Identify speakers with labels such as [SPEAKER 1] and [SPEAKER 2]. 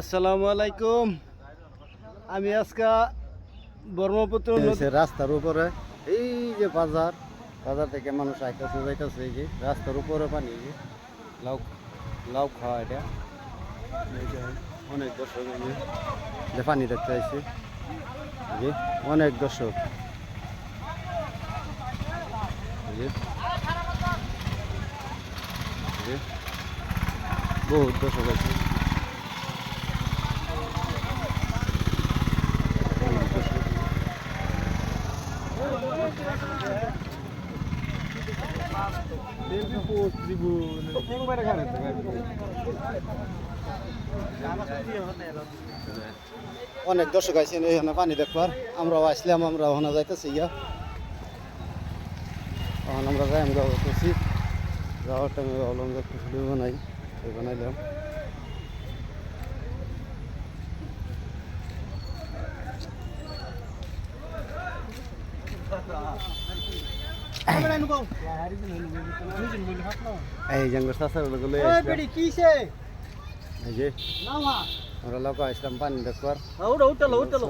[SPEAKER 1] আসসালামু আলাইকুম। আমি আজকে ব্রহ্মপুত্র
[SPEAKER 2] রাস্তার উপরে। এই যে বাজার বাজার থেকে মানুষ আইতেছে যাইতেছে এই যে রাস্তার উপরে পানি যে লাউ লাউ খাওয়া এটা। অনেক দর্শক যে পানি দেখতে আসছে যে অনেক দর্শক। বহুত দর্শক আছে। অনেক দর্শক আইসেন এখানে পানি দেখবার। আমরাও আসলাম, আমরা ওখানে যাইতেছি ইয়া তখন আমরা যাই, আমরা যাওয়ার টাইমে যে একটু ভিডিও বানাই বানাইলাম। এই জঙ্গল সাসারগুলো আমরা লোক আসলাম। পানি দেখবার।
[SPEAKER 1] উঠো উঠল উঠল।